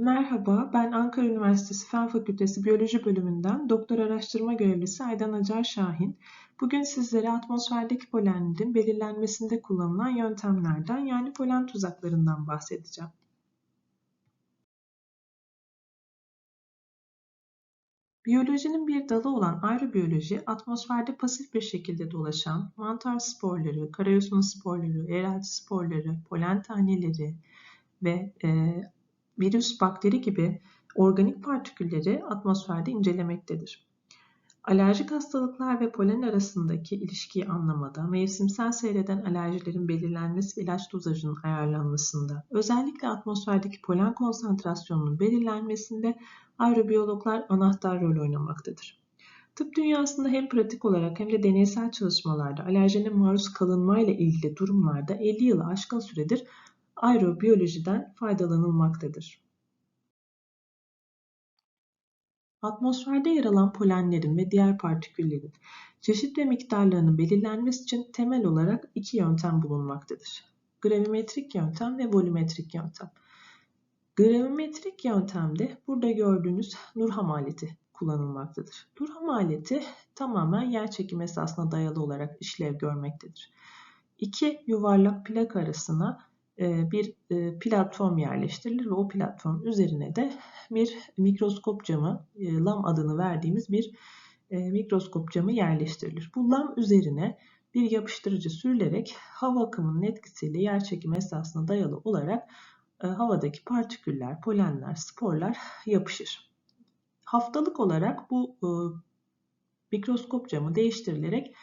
Merhaba, ben Ankara Üniversitesi Fen Fakültesi Biyoloji Bölümünden Doktor Araştırma Görevlisi Aydan Acar Şahin. Bugün sizlere atmosferdeki polenlerin belirlenmesinde kullanılan yöntemlerden yani polen tuzaklarından bahsedeceğim. Biyolojinin bir dalı olan aerobiyoloji, atmosferde pasif bir şekilde dolaşan mantar sporları, karayosma sporları, eğrelti sporları, polen taneleri ve e, virüs, bakteri gibi organik partikülleri atmosferde incelemektedir. Alerjik hastalıklar ve polen arasındaki ilişkiyi anlamada, mevsimsel seyreden alerjilerin belirlenmesi ilaç dozajının ayarlanmasında, özellikle atmosferdeki polen konsantrasyonunun belirlenmesinde aerobiyologlar anahtar rol oynamaktadır. Tıp dünyasında hem pratik olarak hem de deneysel çalışmalarda alerjene maruz kalınmayla ilgili durumlarda 50 yılı aşkın süredir aerobiyolojiden faydalanılmaktadır. Atmosferde yer alan polenlerin ve diğer partiküllerin çeşit ve miktarlarının belirlenmesi için temel olarak iki yöntem bulunmaktadır. Gravimetrik yöntem ve volümetrik yöntem. Gravimetrik yöntemde burada gördüğünüz Nurham aleti kullanılmaktadır. Nurham aleti tamamen yer çekimi esasına dayalı olarak işlev görmektedir. İki yuvarlak plak arasına bir e, platform yerleştirilir ve o platform üzerine de bir mikroskop camı, e, LAM adını verdiğimiz bir mikroskop camı yerleştirilir. Bu LAM üzerine bir yapıştırıcı sürülerek hava akımının etkisiyle yerçekim esasına dayalı olarak havadaki partiküller, polenler, sporlar yapışır. Haftalık olarak bu mikroskop camı değiştirilerek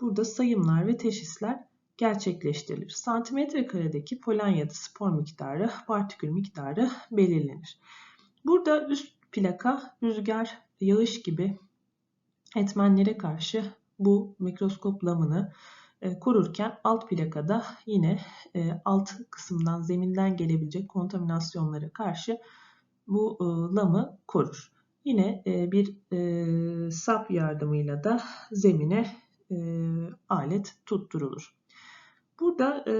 burada sayımlar ve teşhisler gerçekleştirilir. Santimetre karedeki polen ya da spor miktarı, partikül miktarı belirlenir. Burada üst plaka rüzgar, yağış gibi etmenlere karşı bu mikroskop lamını e, korurken alt plakada yine e, alt kısımdan zeminden gelebilecek kontaminasyonlara karşı bu e, lamı korur. Yine bir sap yardımıyla da zemine alet tutturulur. Burada e,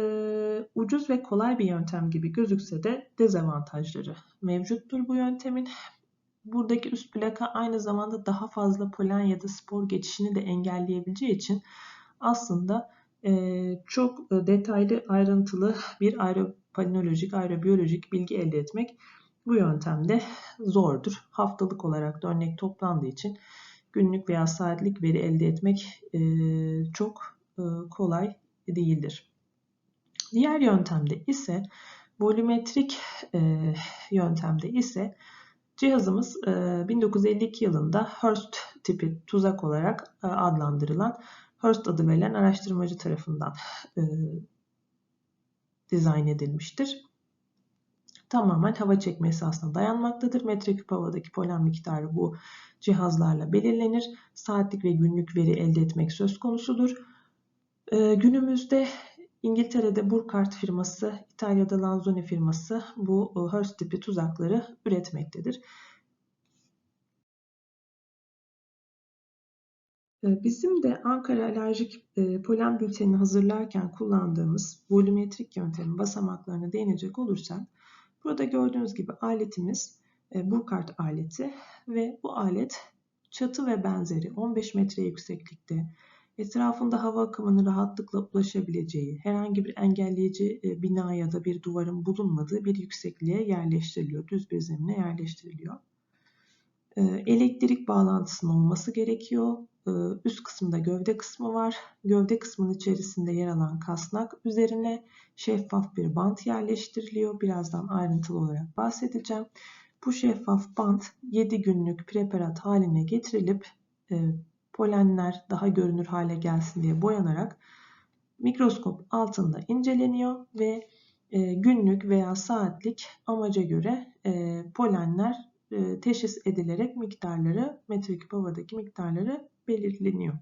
ucuz ve kolay bir yöntem gibi gözükse de dezavantajları mevcuttur bu yöntemin. Buradaki üst plaka aynı zamanda daha fazla polen ya da spor geçişini de engelleyebileceği için aslında e, çok detaylı ayrıntılı bir aeropanolojik, aerobiyolojik bilgi elde etmek bu yöntemde zordur. Haftalık olarak da örnek toplandığı için günlük veya saatlik veri elde etmek e, çok e, kolay değildir. Diğer yöntemde ise volümetrik e, yöntemde ise cihazımız e, 1952 yılında Hearst tipi tuzak olarak e, adlandırılan Hearst adı verilen araştırmacı tarafından e, dizayn edilmiştir. Tamamen hava çekme esasına dayanmaktadır. Metreküp havadaki polen miktarı bu cihazlarla belirlenir. Saatlik ve günlük veri elde etmek söz konusudur. Ee, günümüzde İngiltere'de Burkhardt firması, İtalya'da Lanzoni firması bu e, Hearst tipi tuzakları üretmektedir. Ee, bizim de Ankara alerjik e, polen bültenini hazırlarken kullandığımız volümetrik yöntemin basamaklarına değinecek olursak burada gördüğünüz gibi aletimiz e, Burkhardt aleti ve bu alet çatı ve benzeri 15 metre yükseklikte etrafında hava akımının rahatlıkla ulaşabileceği, herhangi bir engelleyici e, bina ya da bir duvarın bulunmadığı bir yüksekliğe yerleştiriliyor. Düz bir zemine yerleştiriliyor. E, elektrik bağlantısının olması gerekiyor. E, üst kısımda gövde kısmı var. Gövde kısmının içerisinde yer alan kasnak üzerine şeffaf bir bant yerleştiriliyor. Birazdan ayrıntılı olarak bahsedeceğim. Bu şeffaf bant 7 günlük preparat haline getirilip polenler daha görünür hale gelsin diye boyanarak mikroskop altında inceleniyor ve e, günlük veya saatlik amaca göre e, polenler e, teşhis edilerek miktarları, metreküp havadaki miktarları belirleniyor.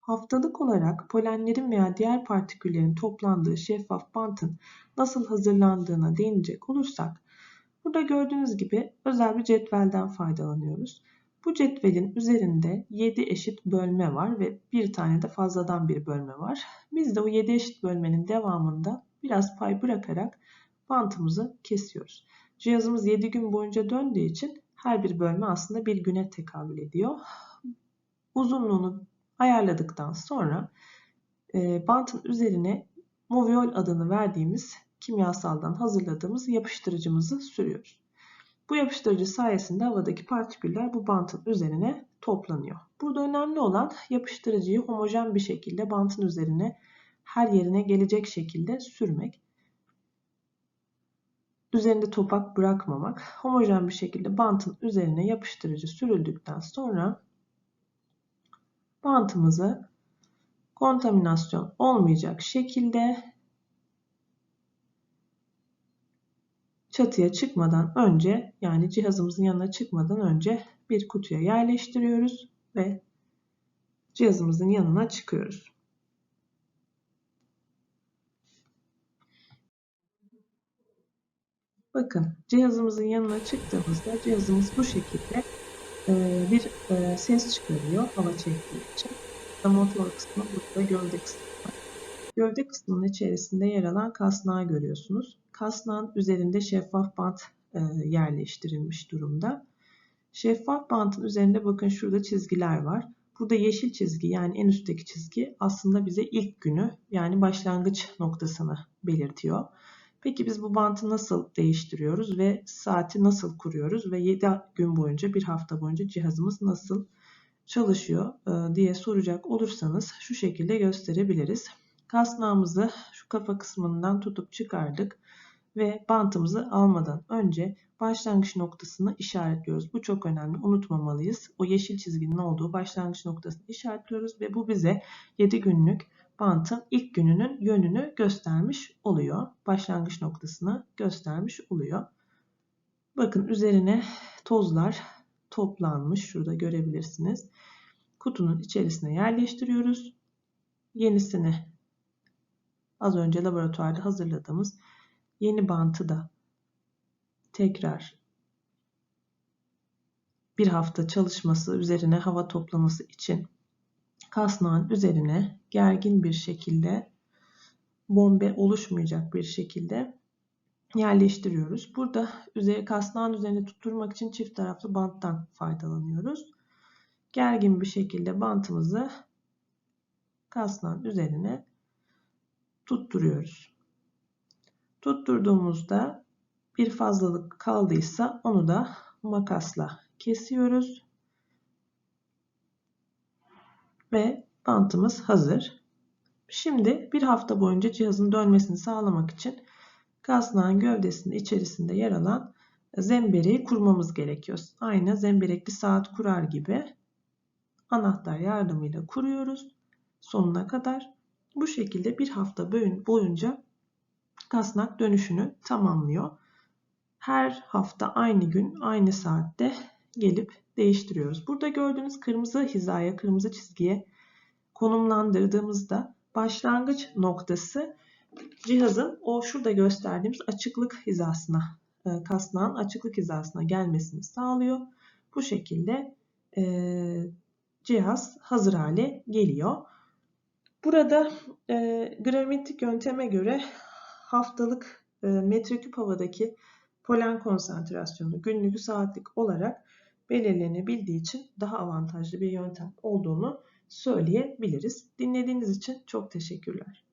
Haftalık olarak polenlerin veya diğer partiküllerin toplandığı şeffaf bantın nasıl hazırlandığına değinecek olursak, Burada gördüğünüz gibi özel bir cetvelden faydalanıyoruz. Bu cetvelin üzerinde 7 eşit bölme var ve bir tane de fazladan bir bölme var. Biz de o 7 eşit bölmenin devamında biraz pay bırakarak bantımızı kesiyoruz. Cihazımız 7 gün boyunca döndüğü için her bir bölme aslında bir güne tekabül ediyor. Uzunluğunu ayarladıktan sonra e, bantın üzerine Moviol adını verdiğimiz kimyasaldan hazırladığımız yapıştırıcımızı sürüyoruz. Bu yapıştırıcı sayesinde havadaki partiküller bu bantın üzerine toplanıyor. Burada önemli olan yapıştırıcıyı homojen bir şekilde bantın üzerine her yerine gelecek şekilde sürmek. Üzerinde topak bırakmamak. Homojen bir şekilde bantın üzerine yapıştırıcı sürüldükten sonra bantımızı kontaminasyon olmayacak şekilde çatıya çıkmadan önce yani cihazımızın yanına çıkmadan önce bir kutuya yerleştiriyoruz ve cihazımızın yanına çıkıyoruz. Bakın cihazımızın yanına çıktığımızda cihazımız bu şekilde e, bir e, ses çıkarıyor hava çektiği için. Motor kısmı burada gövde kısmı. Gövde kısmının içerisinde yer alan kasnağı görüyorsunuz. Kasnağın üzerinde şeffaf bant e, yerleştirilmiş durumda. Şeffaf bantın üzerinde bakın şurada çizgiler var. Burada yeşil çizgi yani en üstteki çizgi aslında bize ilk günü yani başlangıç noktasını belirtiyor. Peki biz bu bantı nasıl değiştiriyoruz ve saati nasıl kuruyoruz ve 7 gün boyunca bir hafta boyunca cihazımız nasıl çalışıyor e, diye soracak olursanız şu şekilde gösterebiliriz. Kasnağımızı şu kafa kısmından tutup çıkardık ve bantımızı almadan önce başlangıç noktasını işaretliyoruz. Bu çok önemli. Unutmamalıyız. O yeşil çizginin olduğu başlangıç noktasını işaretliyoruz ve bu bize 7 günlük bantın ilk gününün yönünü göstermiş oluyor. Başlangıç noktasını göstermiş oluyor. Bakın üzerine tozlar toplanmış. Şurada görebilirsiniz. Kutunun içerisine yerleştiriyoruz. Yenisini az önce laboratuvarda hazırladığımız yeni bantı da tekrar bir hafta çalışması üzerine hava toplaması için kasnağın üzerine gergin bir şekilde bombe oluşmayacak bir şekilde yerleştiriyoruz. Burada üzeri kasnağın üzerine tutturmak için çift taraflı banttan faydalanıyoruz. Gergin bir şekilde bantımızı kasnağın üzerine tutturuyoruz. Tutturduğumuzda bir fazlalık kaldıysa onu da makasla kesiyoruz. Ve bantımız hazır. Şimdi bir hafta boyunca cihazın dönmesini sağlamak için kasnağın gövdesinde içerisinde yer alan zembereği kurmamız gerekiyor. Aynı zemberekli saat kurar gibi anahtar yardımıyla kuruyoruz sonuna kadar. Bu şekilde bir hafta boyunca kasnak dönüşünü tamamlıyor. Her hafta aynı gün aynı saatte gelip değiştiriyoruz. Burada gördüğünüz kırmızı hizaya, kırmızı çizgiye konumlandırdığımızda başlangıç noktası cihazın o şurada gösterdiğimiz açıklık hizasına, e, kasnağın açıklık hizasına gelmesini sağlıyor. Bu şekilde e, cihaz hazır hale geliyor. Burada e, gravimetrik yönteme göre haftalık e, metreküp havadaki polen konsantrasyonu günlük saatlik olarak belirlenebildiği için daha avantajlı bir yöntem olduğunu söyleyebiliriz. Dinlediğiniz için çok teşekkürler.